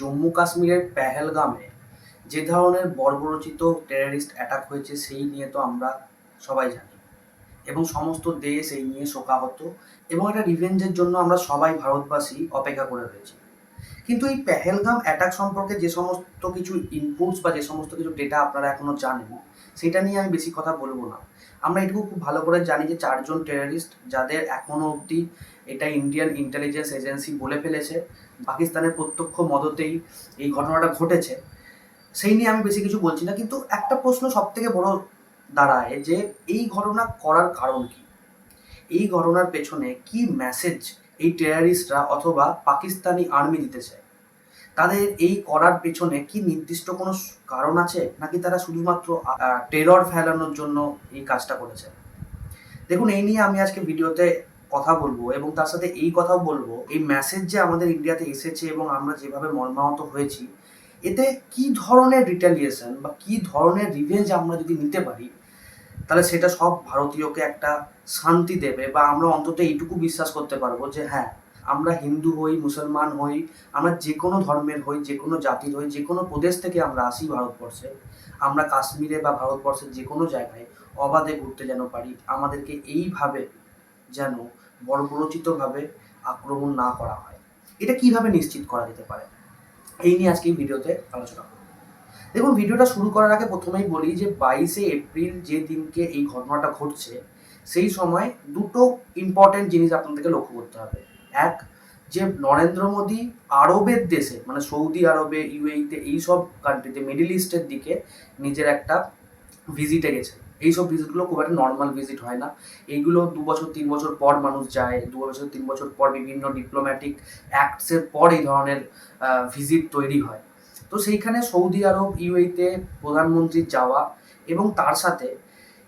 জম্মু কাশ্মীরের পেহেলগামে যে ধরনের বর্বরচিত টেররিস্ট অ্যাটাক হয়েছে, সেই নিয়ে তো আমরা সবাই জানি। এবং সমস্ত দেশ এই নিয়ে শোকাহত এবং একটা রিভেঞ্জের জন্য আমরা সবাই ভারতবাসী অপেক্ষা করে রয়েছি। কিন্তু এই পেহেলগাম অ্যাটাক সম্পর্কে যে সমস্ত কিছু ইনপুটস বা যে সমস্ত কিছু ডেটা আপনারা এখনও জানেন, সেটা নিয়ে আমি বেশি কথা বলব না। আমরা এটুকু খুব ভালো করে জানি যে চারজন টেরারিস্ট যাদের এখনও অবধি এটা ইন্ডিয়ান ইন্টেলিজেন্স এজেন্সি বলে ফেলেছে পাকিস্তানের প্রত্যক্ষ মদতেই এই ঘটনাটা ঘটেছে। সেই নিয়ে আমি বেশি কিছু বলছি না, কিন্তু একটা প্রশ্ন সব থেকে বড় দাঁড়ায় যে এই ঘটনা করার কারণ কি? এই ঘটনার পেছনে কি মেসেজ এই টেরারিস্টরা অথবা পাকিস্তানি আর্মি দিতে চায়? তাদের এই করার পেছনে কি নির্দিষ্ট কোনো কারণ আছে? নাকি তারা শুধুমাত্র টেরর ফেলানোর জন্য এই কাজটা করেছে? দেখুন, এই নিয়ে আমি আজকে ভিডিওতে কথা বলব এবং তার সাথে এই কথাও বলব, এই মেসেজ যে আমাদের ইন্ডিয়াতে এসেছে এবং আমরা যেভাবে মর্মাহত হয়েছি, এতে কি ধরনের রিটালিয়েশন বা কি ধরনের রিভেঞ্জ আমরা যদি নিতে পারি, তাহলে সেটা সব ভারতীয়কে একটা শান্তি দেবে বা আমরা অন্তত এইটুকু বিশ্বাস করতে পারব যে হ্যাঁ আমরা হিন্দু হই, মুসলমান হই, আমরা যে কোনো ধর্মের হই, যে কোনো জাতির হই, যে কোনো প্রদেশ থেকে আমরা আসি ভারতবর্ষে, আমরা কাশ্মীরে বা ভারতবর্ষের যে কোনো জায়গায় অবাধে ঘুরতে যেন পারি, আমাদেরকে এইভাবে যেন বর্বরচিতভাবে আক্রমণ না করা হয়। এটা কীভাবে নিশ্চিত করা যেতে পারে? এই নিয়ে আজকে ভিডিওতে আলোচনা করব। দেখুন, ভিডিওটা শুরু করার আগে প্রথমেই বলি যে বাইশে এপ্রিল যে দিনকে এই ঘটনাটা ঘটছে, সেই সময় দুটো ইম্পর্টেন্ট জিনিস আপনাদেরকে লক্ষ্য করতে হবে। এক, যে নরেন্দ্র মোদী আরবের দেশে মানে সৌদি আরবে ইউএইতে এইসব কান্ট্রিতে মিডিল ইস্টের দিকে নিজের একটা ভিজিটে গেছে এইসব ভিজিটগুলো খুব একটা নর্মাল ভিজিট হয় না। এইগুলো দু বছর, তিন বছর পর মানুষ যায়, দু বছর, তিন বছর পর বিভিন্ন ডিপ্লোম্যাটিক অ্যাক্টসের পর এই ধরনের ভিজিট তৈরি হয়। তো সেইখানে সৌদি আরব ইউএইতে প্রধানমন্ত্রীর যাওয়া এবং তার সাথে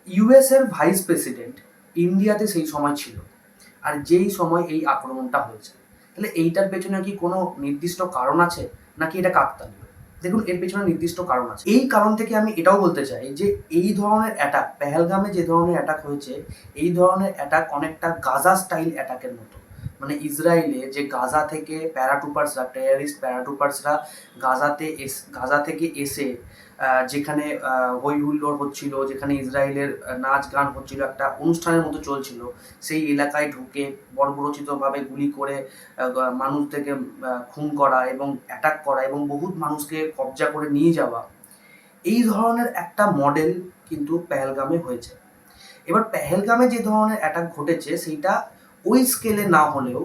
ইউএস এর ভাইস প্রেসিডেন্ট ইন্ডিয়াতে সেই সময় ছিল। আর যেই সময় এই আক্রমণটা হয়েছে। তাহলে এইটার পেছনে কি কোনো নির্দিষ্ট কারণ আছে? নাকি এটা কাকতালীয়? দেখুন, এর পেছনে নির্দিষ্ট কারণ আছে। এই কারণ থেকে আমি এটাও বলতে চাই যে, এই ধরনের অ্যাটাক পেহেলগামে যে ধরনের অ্যাটাক হয়েছে, এই ধরনের অ্যাটাক অনেকটা গাজা স্টাইল অ্যাটাকের মতো। মানে ইসরায়েলে যে গাজা থেকে প্যারাটুপার্সরা টেরারিস্ট প্যারাটুপার্সরা গাজাতে এস, গাজা থেকে এসে যেখানে হই হুল্লোড় হচ্ছিল, যেখানে ইসরায়েলের নাচ গান হচ্ছিল, একটা অনুষ্ঠানের মতো চলছিল, সেই এলাকায় ঢুকে বর্বরচিতভাবে গুলি করে মানুষদেরকে খুন করা এবং অ্যাটাক করা এবং বহুত মানুষকে কবজা করে নিয়ে যাওয়া, এই ধরনের একটা মডেল কিন্তু পেহেলগামে হয়েছে। এবার পেহেলগামে যে ধরনের অ্যাটাক ঘটেছে, সেইটা ওই স্কেলে না হলেও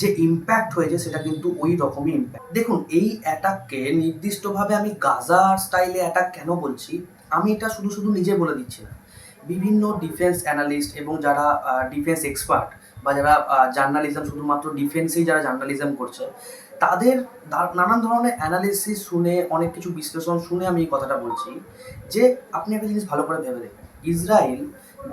যে ইম্প্যাক্ট হয়েছে সেটা কিন্তু ওই রকমই ইম্প্যাক্ট দেখুন, এই অ্যাটাককে নির্দিষ্টভাবে আমি গাজা স্টাইলে অ্যাটাক কেন বলছি? আমি এটা শুধু শুধু নিজে বলে দিচ্ছি না। বিভিন্ন ডিফেন্স অ্যানালিস্ট এবং যারা ডিফেন্স এক্সপার্ট বা যারা জার্নালিজম শুধুমাত্র ডিফেন্সেই যারা জার্নালিজম করছে, তাদের নানান ধরনের অ্যানালিসিস শুনে, অনেক কিছু বিশ্লেষণ শুনে আমি এই কথাটা বলছি যে, আপনি একটা জিনিস ভালো করে ভেবে দেখবেন ইসরায়েল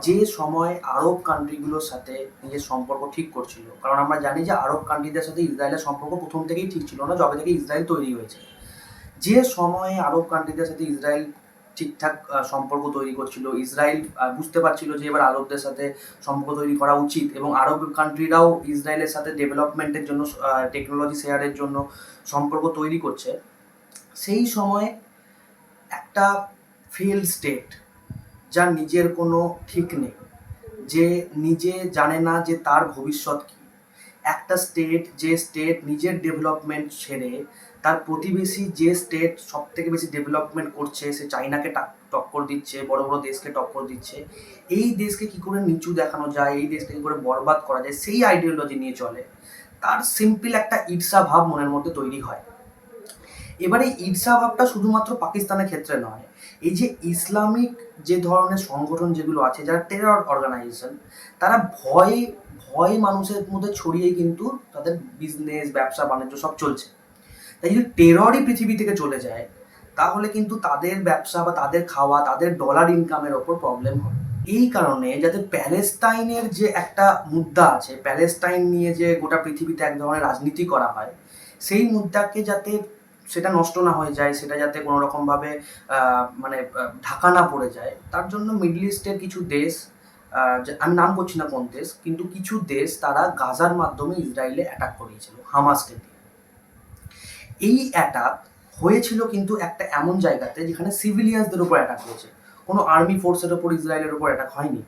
যে সময় আরব কান্ট্রিগুলোর সাথে নিজের সম্পর্ক ঠিক করছিল, কারণ আমরা জানি যে আরব কান্ট্রিদের সাথে ইসরায়েলের সম্পর্ক প্রথম থেকেই ঠিক ছিল না, যবে থেকে ইসরায়েল তৈরি হয়েছে। যে সময়ে আরব কান্ট্রিদের সাথে ইসরায়েল ঠিকঠাক সম্পর্ক তৈরি করছিল, ইসরায়েল বুঝতে পারছিল যে এবার আরবদের সাথে সম্পর্ক তৈরি করা উচিত এবং আরব কান্ট্রিরাও ইসরায়েলের সাথে ডেভেলপমেন্টের জন্য টেকনোলজি শেয়ারের জন্য সম্পর্ক তৈরি করছে। সেই সময়ে একটা ফেল স্টেট যার নিজের কোনো ঠিক নেই। যে নিজে জানে না যে তার ভবিষ্যৎ কী। একটা স্টেট যে স্টেট নিজের ডেভেলপমেন্ট ছেড়ে তার প্রতিবেশী যে স্টেট সব থেকে বেশি ডেভেলপমেন্ট করছে, সে চাইনাকে টক্কর দিচ্ছে, বড় বড় দেশকে টক্কর দিচ্ছে, এই দেশকে কি করে নিচু দেখানো যায়, এই দেশকে কী করে বরবাদ করা যায়, সেই আইডিওলজি নিয়ে চলে। তার সিম্পল একটা ঈর্ষা ভাব মনের মধ্যে তৈরি হয়। এবারে ঈর্ষা ভাবটা শুধুমাত্র পাকিস্তানের ক্ষেত্রে নয় এই যে ইসলামিক যে ধরনের সংগঠন যেগুলো আছে, যারা টেরর অর্গানাইজেশন তারা ভয় ভয় মানুষের মধ্যে ছড়িয়ে কিন্তু তাদের বিজনেস ব্যবসা, বাণিজ্য সব চলছে। তাই যদি টেররই পৃথিবী থেকে চলে যায়, তাহলে কিন্তু তাদের ব্যবসা বা তাদের খাওয়া, তাদের ডলার ইনকামের ওপর প্রবলেম হবে। এই কারণে যাতে প্যালেস্টাইনের যে একটা মুদ্রা আছে প্যালেস্টাইন নিয়ে যে গোটা পৃথিবীতে এক ধরনের রাজনীতি করা হয়, সেই মুদ্রাকে যাতে সেটা নষ্ট না হয়ে যায়, সেটা যাতে কোনো রকমভাবে মানে ঢাকা না পড়ে যায়। তার জন্য মিডল ইস্টের কিছু দেশ আমি নাম করছি না কোন দেশ, কিন্তু কিছু দেশ তারা গাজার মাধ্যমে ইসরায়েলে অ্যাটাক করিয়েছিল হামাসকে দিয়ে এই অ্যাটাক হয়েছিল কিন্তু একটা এমন জায়গাতে যেখানে সিভিলিয়ানসদের উপর অ্যাটাক হয়েছে। কোনো আর্মি ফোর্সের ওপর ইসরায়েলের উপর অ্যাটাক হয়নি।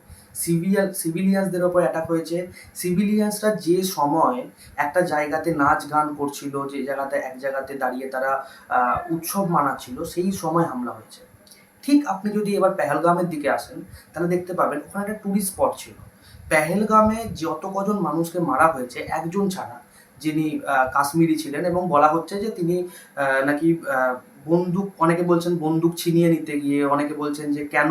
সিভিয়াল সিভিলিয়ানসদের ওপর অ্যাটাক হয়েছে। সিভিলিয়ানসরা যে সময় একটা জায়গাতে নাচ গান করছিল, যে জায়গাতে, এক জায়গাতে দাঁড়িয়ে তারা উৎসব মানাচ্ছিল, সেই সময় হামলা হয়েছে। ঠিক আপনি যদি এবার পেহেলগামের দিকে আসেন, তাহলে দেখতে পাবেন ওখানে একটা টুরিস্ট স্পট ছিল। পেহেলগামে যত কজন মানুষকে মারা হয়েছে, একজন ছাড়া, যিনি কাশ্মীরি ছিলেন এবং বলা হচ্ছে যে তিনি নাকি বন্দুক, অনেকে বলছেন বন্দুক ছিনিয়ে নিতে গিয়ে, অনেকে বলছেন যে কেন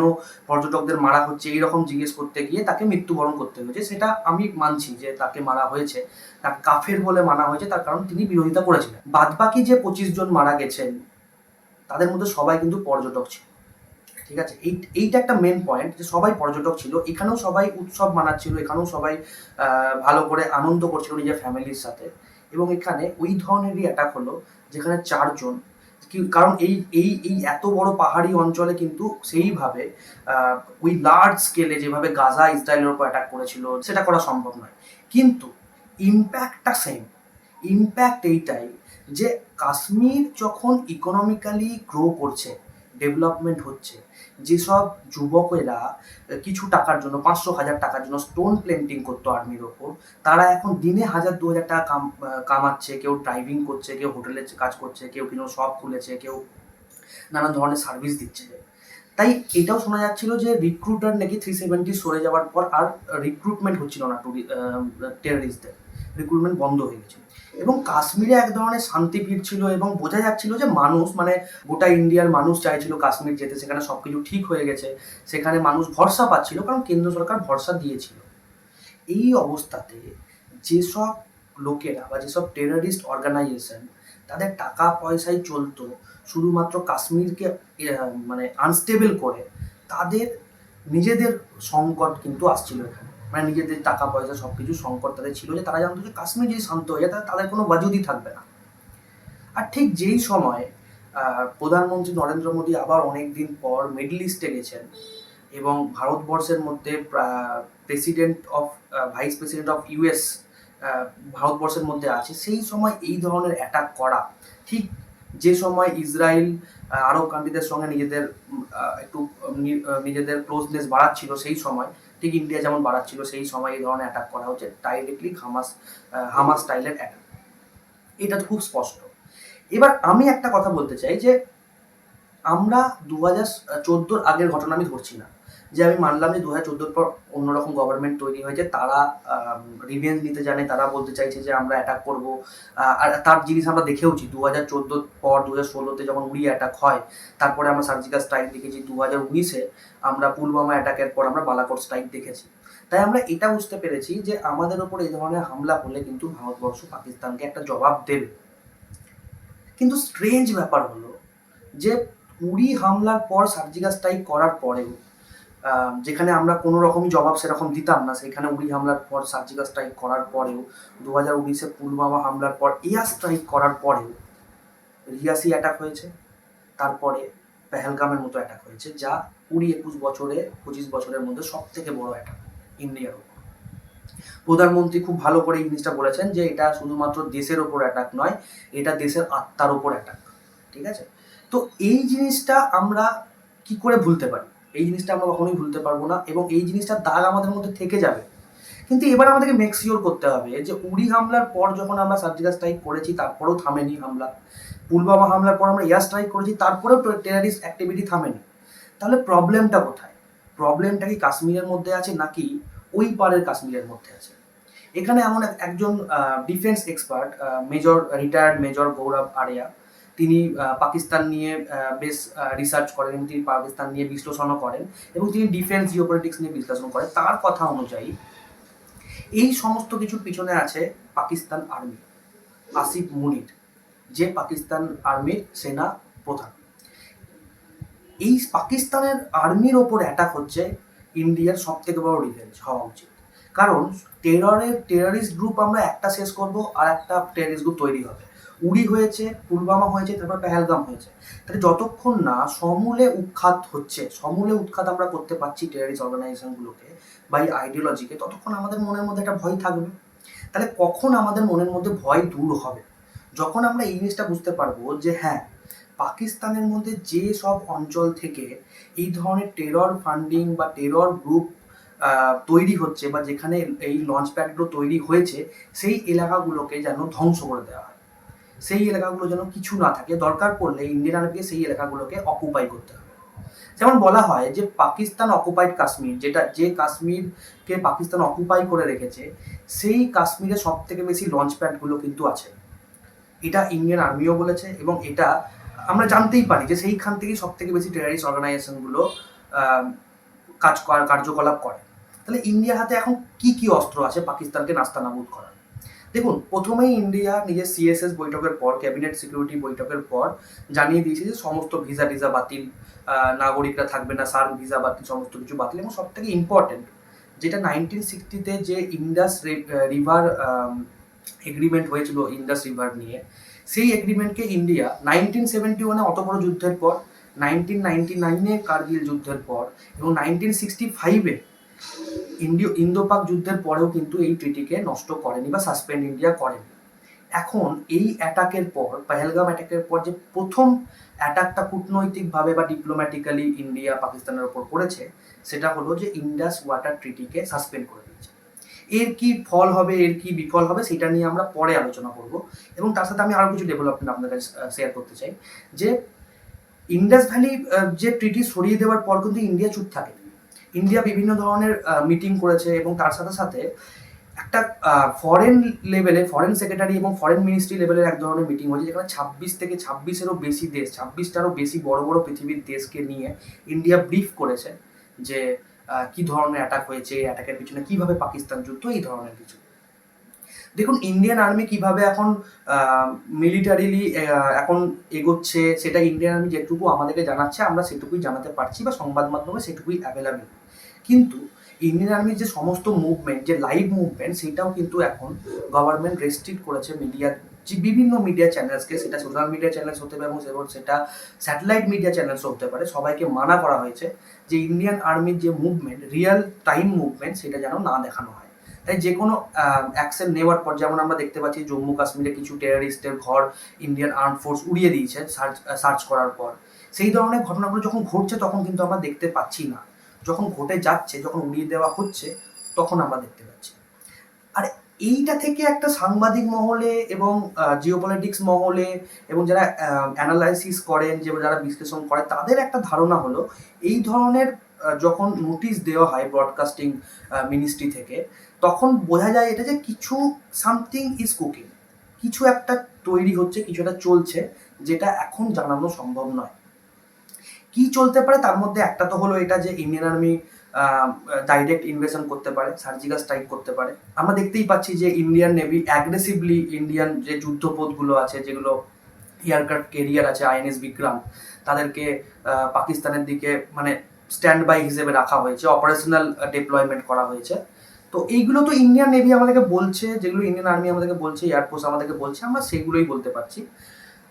পর্যটকদের মারা হচ্ছে, এইরকম জিজ্ঞেস করতে গিয়ে তাকে মৃত্যুবরণ করতে হয়েছে। সেটা আমি মানছি যে তাকে মারা হয়েছে। তাকে কাফের বলে মানা হয়েছে, তার কারণ তিনি বিরোধিতা করেছিলেন। বাদবাকি যে পঁচিশ জন মারা গেছেন, তাদের মধ্যে সবাই কিন্তু পর্যটক ছিল। ঠিক আছে? এই, এইটা একটা মেন পয়েন্ট যে সবাই পর্যটক ছিল। এখানেও সবাই উৎসব মানাচ্ছিল, এখানেও সবাই ভালো করে আনন্দ করছিল নিজের ফ্যামিলির সাথে। এবং এখানে ওই ধরনেরই অ্যাটাক হলো, যেখানে চারজন কারণ এই এই এই এত বড় পাহাড়ি অঞ্চলে কিন্তু সেইভাবে ওই লার্জ স্কেলে যেভাবে গাজা ইসরায়েলের উপর অ্যাটাক করেছিল, সেটা করা সম্ভব নয়। কিন্তু ইম্প্যাক্টটা সেম ইম্প্যাক্ট এইটাই যে কাশ্মীর যখন ইকোনমিক্যালি গ্রো করছে ডেভেলপমেন্ট হচ্ছে যেসব যুবকেরা কিছু টাকার জন্য, পাঁচশো হাজার টাকার জন্য স্টোন প্লেন্টিং করতো আর্মির ওপর, তারা এখন দিনে হাজার, দু হাজার টাকা কামাচ্ছে, কেউ ড্রাইভিং করছে, কেউ হোটেলে কাজ করছে, কেউ কোনো শপ খুলেছে, কেউ নানান ধরনের সার্ভিস দিচ্ছে। তাই এটাও শোনা যাচ্ছিল যে রিক্রুটার নাকি থ্রি সেভেন্টি সরে যাওয়ার পর আর রিক্রুটমেন্ট হচ্ছিল না টুরি টেররিস্টদের রিক্রুটমেন্ট বন্ধ হয়ে গেছিল। এবং কাশ্মীরে এক ধরনের শান্তি ফিরছিল এবং বোঝা যাচ্ছিল যে মানুষ মানে গোটা ইন্ডিয়ার মানুষ চাইছিল কাশ্মীর যেতে, সেখানে সব কিছু ঠিক হয়ে গেছে, সেখানে মানুষ ভরসা পাচ্ছিল, কারণ কেন্দ্র সরকার ভরসা দিয়েছিল। এই অবস্থাতে যেসব লোকেরা বা যেসব টেররিস্ট অর্গানাইজেশন তাদের টাকা পয়সায় চলতো, শুধুমাত্র কাশ্মীরকে মানে আনস্টেবল করে, তাদের নিজেদের সংকট কিন্তু আসছিল এখানে। মানে নিজেদের টাকা, পয়সা সব কিছু সংকট তাদের ছিল যে তারা জানতো যে কাশ্মীর যদি শান্ত হয়ে যায় তাদের কোনো বাজুদি থাকবে না। আর ঠিক যেই সময় প্রধানমন্ত্রী নরেন্দ্র মোদী আবার অনেক দিন পর মিডল ইস্টে গেছেন এবং ভারতবর্ষের মধ্যে president of vice president of US ভারতবর্ষের মধ্যে আছে, সেই সময় এই ধরনের অ্যাটাক করা, ঠিক যে সময় ইসরায়েল, আরব কান্ট্রিদের সঙ্গে নিজেদের একটু নিজেদের ক্লোজনেস বাড়াচ্ছিল, সেই সময় ঠিক ইন্ডিয়া যেমন বাড়াচ্ছিল, সেই সময় এই ধরনের অ্যাটাক করা হচ্ছে ডাইরেক্টলি হামাস হামাস স্টাইলের অ্যাটাক এটা খুব স্পষ্ট। এবার আমি একটা কথা বলতে চাই যে আমরা দু হাজার চোদ্দোর আগের ঘটনা আমি ধরছি না। যে আমি মানলাম যে দু হাজার চোদ্দোর পর অন্যরকম গভর্নমেন্ট তৈরি হয়েছে, তারা রিভেঞ্জ নিতে জানে, তারা বলতে চাইছে যে আমরা অ্যাটাক করব। আর তার জিনিস আমরা দেখেওছি দু হাজার চোদ্দোর পর দু হাজার ষোলোতে যখন উড়ি অ্যাটাক হয়, তারপরে আমরা সার্জিক্যাল স্ট্রাইক দেখেছি দু হাজার উনিশে, আমরা পুলওয়ামা অ্যাটাকের পর আমরা বালাকোট স্ট্রাইক দেখেছি। তাই আমরা এটা বুঝতে পেরেছি যে আমাদের ওপর এই ধরনের হামলা হলে কিন্তু ভারতবর্ষ পাকিস্তানকে একটা জবাব দেবে। কিন্তু স্ট্রেঞ্জ ব্যাপার হলো যে উড়ি হামলার পর সার্জিক্যাল স্ট্রাইক করার পরেও যেখানে আমরা কোনো রকমই জবাব সেরকম দিতাম না। সেখানে উড়ি হামলার পর সার্জিক্যাল স্ট্রাইক করার পরেও দু হাজার উনিশে পুলওয়ামা হামলার পর এয়ার স্ট্রাইক করার পরেও রিয়াসি অ্যাটাক হয়েছে। তারপরে পেহেলগামের মতো অ্যাটাক হয়েছে, যা কুড়ি একুশ বছরে, পঁচিশ বছরের মধ্যে সব থেকে বড় অ্যাটাক ইন্ডিয়ার উপর প্রধানমন্ত্রী খুব ভালো করে এই জিনিসটা বলেছেন যে, এটা শুধুমাত্র দেশের ওপর অ্যাটাক নয়, এটা দেশের আত্মার ওপর অ্যাটাক ঠিক আছে? তো এই জিনিসটা আমরা কি করে ভুলতে পারি? এই জিনিসটা আমরা কখনোই ভুলতে পারব না এবং এই জিনিসটার দাগ আমাদের মধ্যে থেকে যাবে। কিন্তু এবার আমাদেরকে মেক শিওর করতে হবে যে উড়ি হামলার পর যখন আমরা সার্জিক্যাল স্ট্রাইক করেছি, তারপরেও থামেনি হামলা। পুলওয়ামা হামলার পর আমরা এয়ার স্ট্রাইক করেছি, তারপরেও টেরারিস্ট অ্যাক্টিভিটি থামেনি। তাহলে প্রবলেমটা কোথায়? প্রবলেমটা কি কাশ্মীরের মধ্যে আছে নাকি ওই পারের কাশ্মীরের মধ্যে আছে? এখানে এমন এক- একজন defence expert major retired major Gaurav Arya তিনি পাকিস্তান নিয়ে বেশ রিসার্চ করেন এবং তিনি পাকিস্তান নিয়ে বিশ্লেষণও করেন এবং তিনি ডিফেন্স জিওপলিটিক্স নিয়ে বিশ্লেষণ করেন। তার কথা অনুযায়ী, এই সমস্ত কিছুর পিছনে আছে পাকিস্তান আর্মি আসিফ মুনির, যে পাকিস্তান আর্মির সেনা প্রধান। এই পাকিস্তানের আর্মির ওপর অ্যাটাক হচ্ছে ইন্ডিয়ার সব থেকে বড় রিভেঞ্জ হওয়া উচিত। কারণ টেররের টেররিস্ট গ্রুপ আমরা একটা শেষ করব আর একটা টেররিস্ট গ্রুপ তৈরি হবে। উড়ি হয়েছে পুলবামা হয়েছে, তারপর পেহেলগাম হয়েছে। তাহলে যতক্ষণ না সমূলে উৎখাত হচ্ছে, সমূলে উৎখাত আমরা করতে পারছি টেররিস্ট অর্গানাইজেশনগুলোকে বা এই আইডিওলজিকে ততক্ষণ আমাদের মনের মধ্যে একটা ভয় থাকবে। তাহলে কখন আমাদের মনের মধ্যে ভয় দূর হবে? যখন আমরা এই জিনিসটা বুঝতে পারব যে হ্যাঁ পাকিস্তানের মধ্যে যে সব অঞ্চল থেকে এই ধরনের টেরর ফান্ডিং বা টেরর গ্রুপ তৈরি হচ্ছে বা যেখানে এই লঞ্চ প্যাডগুলো তৈরি হয়েছে, সেই এলাকাগুলোকে যেন ধ্বংস করে দেওয়া হয়। সেই এলাকাগুলো যেন কিছু না থাকে, দরকার পড়লে ইন্ডিয়ান আর্মিকে সেই এলাকাগুলোকে অকুপাই করতে হবে। যেমন বলা হয় যে পাকিস্তান অকুপাইড কাশ্মীর, যেটা যে কাশ্মীরকে পাকিস্তান অকুপাই করে রেখেছে, সেই কাশ্মীরে সব থেকে বেশি লঞ্চ প্যাডগুলো কিন্তু আছে। এটা ইন্ডিয়ান আর্মিও বলেছে এবং এটা আমরা জানতেই পারি যে সেইখান থেকেই সব থেকে বেশি টেরারিস্ট অর্গানাইজেশনগুলো কাজ কার্যকলাপ করে। তাহলে ইন্ডিয়ার হাতে এখন কি কি অস্ত্র আছে পাকিস্তানকে নাস্তানাবুদ করার? দেখুন, প্রথমেই ইন্ডিয়া নিজের সিএসএস বৈঠকের পর ক্যাবিনেট সিকিউরিটি বৈঠকের পর জানিয়ে দিয়েছে যে সমস্ত ভিসা টিজা বাতিল নাগরিকরা থাকবে না, সার্ক ভিসা বাতিল, সমস্ত কিছু বাতিল এবং সব থেকে ইম্পর্টেন্ট যেটা নাইনটিন সিক্সটিতে যে ইন্ডাস রিভার এগ্রিমেন্ট হয়েছিল ইন্ডাস রিভার নিয়ে, সেই এগ্রিমেন্টকে ইন্ডিয়া নাইনটিন সেভেন্টি ওয়ানে অত বড় যুদ্ধের পর নাইনটিন নাইনটি নাইনে কার্গিল যুদ্ধের পর এবং নাইনটিন সিক্সটি ফাইভে ইন্ডিও ইন্দো পাক যুদ্ধের পরেও কিন্তু এই ট্রিটিকে নষ্ট করেনি বা সাসপেন্ড ইন্ডিয়া করেনি। এখন এই অ্যাটাকের পর পেহেলগাম অ্যাটাকের পর যে প্রথম অ্যাটাকটা কূটনৈতিকভাবে বা ডিপ্লোম্যাটিক্যালি ইন্ডিয়া পাকিস্তানের ওপর করেছে, সেটা হলো যে ইন্ডাস ওয়াটার ট্রিটিকে সাসপেন্ড করে দিয়েছে। এর কি ফল হবে, এর কি বিফল হবে, সেটা নিয়ে আমরা পরে আলোচনা করব এবং তার সাথে আমি আরও কিছু ডেভেলপমেন্ট আপনাদের কাছে শেয়ার করতে চাই। যে ইন্ডাস ভ্যালি যে ট্রিটি সরিয়ে দেওয়ার পর কিন্তু ইন্ডিয়া চুপ থাকেনি। ইন্ডিয়া বিভিন্ন ধরনের মিটিং করেছে এবং তার সাথে সাথে একটা ফরেন লেভেলে ফরেন সেক্রেটারি এবং ফরেন মিনিস্ট্রি লেভেলের এক ধরনের মিটিং হয়েছে, যেখানে ছাব্বিশ থেকে ছাব্বিশেরও বেশি দেশ, ছাব্বিশটারও বেশি বড় বড় পৃথিবীর দেশকে নিয়ে ইন্ডিয়া ব্রিফ করেছে যে কি ধরনের অ্যাটাক হয়েছে এই অ্যাটাকের পিছনে কীভাবে পাকিস্তান যুদ্ধ এই ধরনের কিছু। দেখুন ইন্ডিয়ান আর্মি কীভাবে এখন মিলিটারিলি এখন এগোচ্ছে, সেটা ইন্ডিয়ান আর্মি যেটুকু আমাদেরকে জানাচ্ছে, আমরা সেটুকুই জানাতে পারছি বা সংবাদ মাধ্যমে সেটুকুই অ্যাভেলেবেল কিন্তু ইন্ডিয়ান আর্মির যে সমস্ত মুভমেন্ট যে লাইভ মুভমেন্ট সেটাও কিন্তু এখন গভর্নমেন্ট রেস্ট্রিক্ট করেছে মিডিয়া যে বিভিন্ন মিডিয়া চ্যানেলসকে সেটা সোশ্যাল মিডিয়া চ্যানেলস হতে পারে এবং সেটা- স্যাটেলাইট মিডিয়া চ্যানেলস হতে পারে। সবাইকে মানা করা হয়েছে যে ইন্ডিয়ান আর্মির যে মুভমেন্ট রিয়েল টাইম মুভমেন্ট সেটা যেন না দেখানো হয়। তাই যে কোনো অ্যাকশন নেওয়ার পর, যেমন আমরা দেখতে পাচ্ছি জম্মু কাশ্মীরে কিছু টেরারিস্টের ঘর ইন্ডিয়ান আর্ম ফোর্স উড়িয়ে দিয়েছে, সার্চ সার্চ করার পর। সেই ধরনের ঘটনাগুলো যখন ঘটছে, তখন কিন্তু আমরা দেখতে পাচ্ছি না। যখন ঘটে যাচ্ছে, যখন উড়িয়ে দেওয়া হচ্ছে, তখন আমরা দেখতে পাচ্ছি। আর এইটা থেকে একটা সাংবাদিক মহলে এবং জিওপলিটিক্স মহলে এবং যারা অ্যানালাইসিস করেন, যে যারা বিশ্লেষণ করে তাদের একটা ধারণা হলো, এই ধরনের যখন নোটিশ দেওয়া হয় ব্রডকাস্টিং মিনিস্ট্রি থেকে, তখন বোঝা যায় এটা যে কিছু সামথিং ইজ কুকিং কিছু একটা তৈরি হচ্ছে, কিছু একটা চলছে, যেটা এখন জানানো সম্ভব নয়। কি চলতে পারে, তার মধ্যে একটা তো হলো এটা যে ইন্ডিয়ান আর্মি ডাইরেক্ট ইনভেশন করতে পারে সার্জিক্যাল স্ট্রাইক করতে পারে। আমরা দেখতেই পাচ্ছি যে ইন্ডিয়ান নেভি অ্যাগ্রেসিভলি ইন্ডিয়ান যে যুদ্ধপথগুলো আছে, যেগুলো এয়ারক্রাফট কেরিয়ার আছে আইএনএস বিক্রান্ত তাদেরকে পাকিস্তানের দিকে মানে স্ট্যান্ড বাই হিসেবে রাখা হয়েছে অপারেশনাল ডিপ্লয়মেন্ট করা হয়েছে। তো এইগুলো তো ইন্ডিয়ান নেভি আমাদেরকে বলছে, যেগুলো ইন্ডিয়ান আর্মি আমাদেরকে বলছে এয়ারফোর্স আমাদেরকে বলছে, আমরা সেগুলোই বলতে পারছি।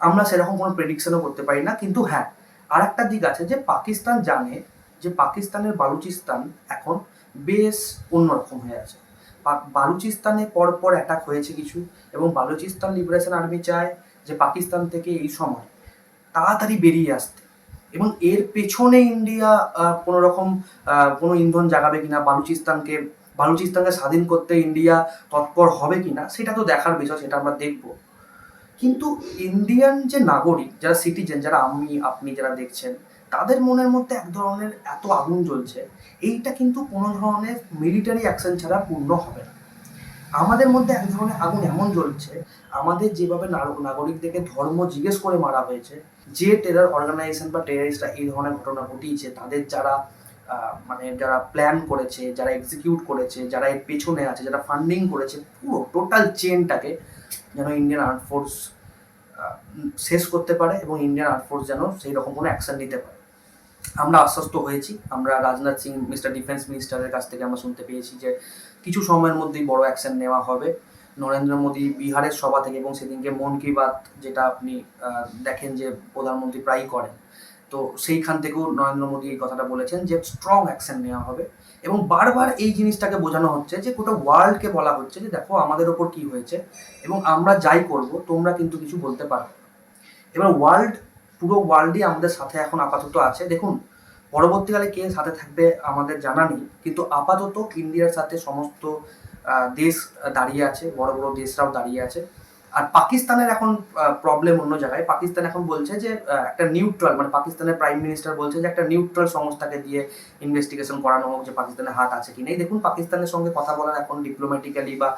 আমরা সেরকম কোনো প্রেডিকশনও করতে পারি না, কিন্তু হ্যাঁ আর একটা দিক আছে যে পাকিস্তান জানে যে পাকিস্তানের বালুচিস্তান এখন বেশ অন্যরকম হয়ে আছে। বালুচিস্তানে পর পর অ্যাটাক হয়েছে কিছু এবং বালুচিস্তান লিবারেশন আর্মি চায় যে পাকিস্তান থেকে এই সময় তাড়াতাড়ি বেরিয়ে আসতে এবং এর পেছনে ইন্ডিয়া কোনো রকম কোনো ইন্ধন জাগাবে কিনা, বালুচিস্তানকে বালুচিস্তানকে স্বাধীন করতে ইন্ডিয়া তৎপর হবে কিনা, সেটা তো দেখার বিষয়, সেটা আমরা দেখব। কিন্তু ইন্ডিয়ান যে নাগরিক, যারা সিটিজেন যারা আমি, আপনি যারা দেখছেন, তাদের মনের মধ্যে এক ধরনের এত আগুন জ্বলছে, এইটা কিন্তু কোনো ধরনের মিলিটারি অ্যাকশন ছাড়া পূর্ণ হবে না। আমাদের মধ্যে এক ধরনের আগুন এমন জ্বলছে, আমাদের যেভাবে নাগরিকদেরকে ধর্ম জিজ্ঞেস করে মারা হয়েছে, যে টেরার অর্গানাইজেশন বা টেরারিস্টরা এই ধরনের ঘটনা ঘটিয়েছে, তাদের যারা মানে যারা প্ল্যান করেছে, যারা এক্সিকিউট করেছে, যারা এর পেছনে আছে, যারা ফান্ডিং করেছে, পুরো টোটাল চেনটাকে যেন ইন্ডিয়ান আর্ম ফোর্স শেষ করতে পারে এবং ইন্ডিয়ান আর্ম ফোর্স যেন সেই রকম কোনো অ্যাকশন নিতে পারে। আমরা আশ্বস্ত হয়েছি। আমরা রাজনাথ সিং, মিস্টার ডিফেন্স মিনিস্টারের কাছ থেকে আমরা শুনতে পেয়েছি যে কিছু সময়ের মধ্যেই বড় অ্যাকশন নেওয়া হবে। নরেন্দ্র মোদী বিহারের সভা থেকে এবং সেদিনকে মন কি বাত যেটা আপনি দেখেন যে প্রধানমন্ত্রী প্রায়ই করেন। তো সেইখান থেকেও নরেন্দ্র মোদী এই কথাটা বলেছেন যে স্ট্রং অ্যাকশন নেওয়া হবে। এবং বারবার এই জিনিসটাকে বোঝানো হচ্ছে যে গোটা ওয়ার্ল্ডকে বলা হচ্ছে যে দেখো আমাদের ওপর কি হয়েছে এবং আমরা যাই করব, তোমরা কিন্তু কিছু বলতে পারবে এবার ওয়ার্ল্ড পুরো ওয়ার্ল্ডই আমাদের সাথে এখন আপাতত আছে। দেখুন, পরবর্তীকালে কে সাথে থাকবে আমাদের জানা নেই, কিন্তু আপাতত ইন্ডিয়ার সাথে সমস্ত দেশ দাঁড়িয়ে আছে, বড় বড় দেশরাও দাঁড়িয়ে আছে। আর পাকিস্তানের এখন প্রবলেম অন্য জায়গায়। পাকিস্তান এখন বলছে যে একটা নিউট্রাল মানে পাকিস্তানের প্রাইম মিনিস্টার বলছে যে, একটা নিউট্রাল সংস্থাকে দিয়ে ইনভেস্টিগেশন করানো হোক যে পাকিস্তানের হাত আছে কি নেই। দেখুন, পাকিস্তানের সঙ্গে কথা বলার এখন ডিপ্লোম্যাটিক্যালি বা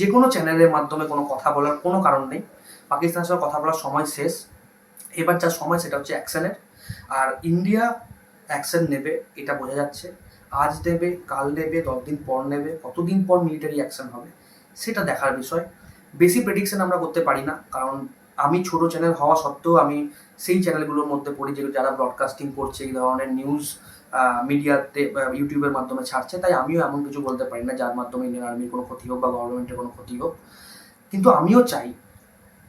যে কোনো চ্যানেলের মাধ্যমে কোনো কথা বলার কোনো কারণ নেই। পাকিস্তানের সঙ্গে কথা বলার সময় শেষ। এবার যা সময়, সেটা হচ্ছে অ্যাকশনের আর ইন্ডিয়া অ্যাকশন নেবে, এটা বোঝা যাচ্ছে। আজ নেবে কাল নেবে দশ দিন পর নেবে, কতদিন পর মিলিটারি অ্যাকশন হবে, সেটা দেখার বিষয়। বেশি প্রেডিকশন আমরা করতে পারি না, কারণ আমি ছোট চ্যানেল হওয়া সত্ত্বেও আমি সেই চ্যানেলগুলোর মধ্যে পড়ি যেগুলো যারা ব্রডকাস্টিং করছে, এই ধরনের নিউজ মিডিয়াতে ইউটিউবের মাধ্যমে ছাড়ছে, তাই আমিও এমন কিছু বলতে পারি না, যার মাধ্যমে ইন্ডিয়ান আর্মির কোনো ক্ষতি হোক বা গভর্নমেন্টের কোনো ক্ষতি হোক। কিন্তু আমিও চাই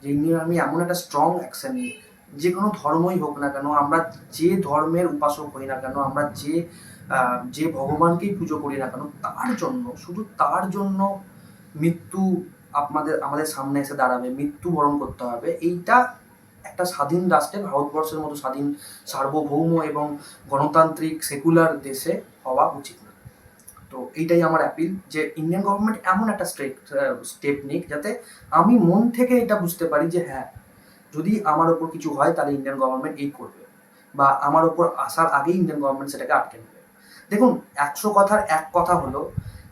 যে ইন্ডিয়ান আর্মি এমন একটা স্ট্রং অ্যাকশন নিক, যে কোনো ধর্মই হোক না কেন, আমরা যে ধর্মের উপাসক হই না কেন, আমরা যে যে ভগবানকেই পুজো করি না কেন, তার জন্য, শুধু তার জন্য মৃত্যু আপনাদের, আমাদের সামনে এসে দাঁড়াবে, মৃত্যু বরণ করতে হবে। এইটা একটা স্বাধীন রাষ্ট্রে, ভারতবর্ষের মতো স্বাধীন, সার্বভৌম এবং গণতান্ত্রিক সেকুলার দেশে হওয়া উচিত না। তো এইটাই আমার অ্যাপিল যে ইন্ডিয়ান গভর্নমেন্ট এমন একটা স্টেপ স্টেপ নিক যাতে আমি মন থেকে এটা বুঝতে পারি যে হ্যাঁ যদি আমার ওপর কিছু হয় তাহলে ইন্ডিয়ান গভর্নমেন্ট এই করবে বা আমার ওপর আসার আগেই ইন্ডিয়ান গভর্নমেন্ট সেটাকে আটকে নেবে। দেখুন, একশো কথার এক কথা হলো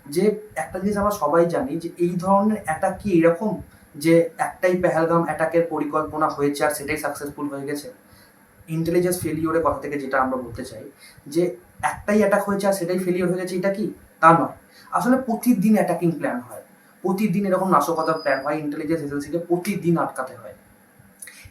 যে একটা জিনিস আমরা সবাই জানি যে এই ধরনের অ্যাটাক কি এরকম যে একটাই পেহেলগাম অ্যাটাকের পরিকল্পনা হয়েছে আর সেটাই সাকসেসফুল হয়ে গেছে? ইন্টেলিজেন্স ফেলিওরের কথা থেকে যেটা আমরা বলতে চাই, যে একটাই অ্যাটাক হয়েছে আর সেটাই ফেলিওর হয়ে গেছে, এটা কি? তা নয়। আসলে প্রতিদিন অ্যাটাকিং প্ল্যান হয়। প্রতিদিন এরকম নাশকতার প্ল্যান হয় ইন্টেলিজেন্স এজেন্সিকে প্রতিদিন আটকাতে হয়।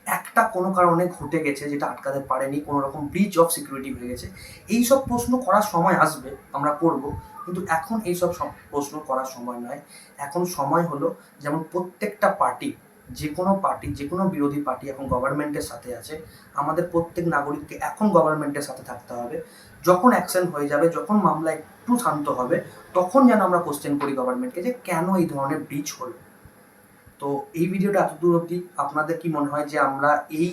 একটা কোনো কারণে ঘটে গেছে যেটা আটকাতে পারেনি কোনো রকম ব্রিচ অফ সিকিউরিটি হয়ে গেছে। এই সব প্রশ্ন করার সময় আসবে, আমরা করব। কিন্তু এখন এই সব প্রশ্ন করার সময় নয় এখন সময় হলো যেমন প্রত্যেকটা পার্টি, যে কোনো পার্টি, যে কোনো বিরোধী পার্টি এখন গভর্নমেন্টের সাথে আছে, আমাদের প্রত্যেক নাগরিককে এখন গভর্নমেন্টের সাথে থাকতে হবে। যখন অ্যাকশন হয়ে যাবে, যখন মামলা একটু শান্ত হবে, তখন যেন আমরা কোশ্চেন করি গভর্নমেন্টকে যে কেন এই ধরনের ব্রিচ হলো। তো এই ভিডিওটা এতদূর অবধি আপনাদের কি মনে হয় যে আমরা এই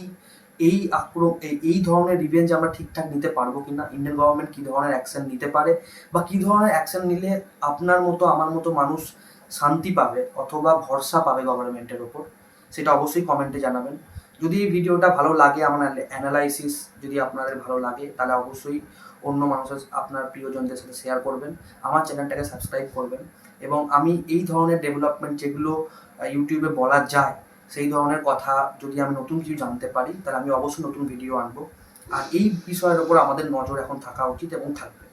এই আক্রম, এই- এই ধরনের রিভেঞ্জ আমরা ঠিকঠাক নিতে পারব কিনা ইন্ডিয়ান গভর্নমেন্ট কি ধরনের অ্যাকশন নিতে পারে, বা কি ধরনের অ্যাকশন নিলে আপনার মতো, আমার মতো মানুষ শান্তি পাবে অথবা ভরসা পাবে গভর্নমেন্টের ওপর, সেটা অবশ্যই কমেন্টে জানাবেন। যদি এই ভিডিওটা ভালো লাগে, আমার অ্যানালাইসিস যদি আপনাদের ভালো লাগে, তাহলে অবশ্যই অন্য মানুষের আপনার প্রিয়জনদের সাথে শেয়ার করবেন, আমার চ্যানেলটাকে সাবস্ক্রাইব করবেন, এবং আমি এই ধরনের ডেভেলপমেন্ট যেগুলো ইউটিউবে বলা যায় সেই ধরনের কথা যদি আমি নতুন কিছু জানতে পারি, তাহলে আমি অবশ্যই নতুন ভিডিও আনব। আর এই বিষয়ের ওপর আমাদের নজর এখন থাকা উচিত এবং থাকবে।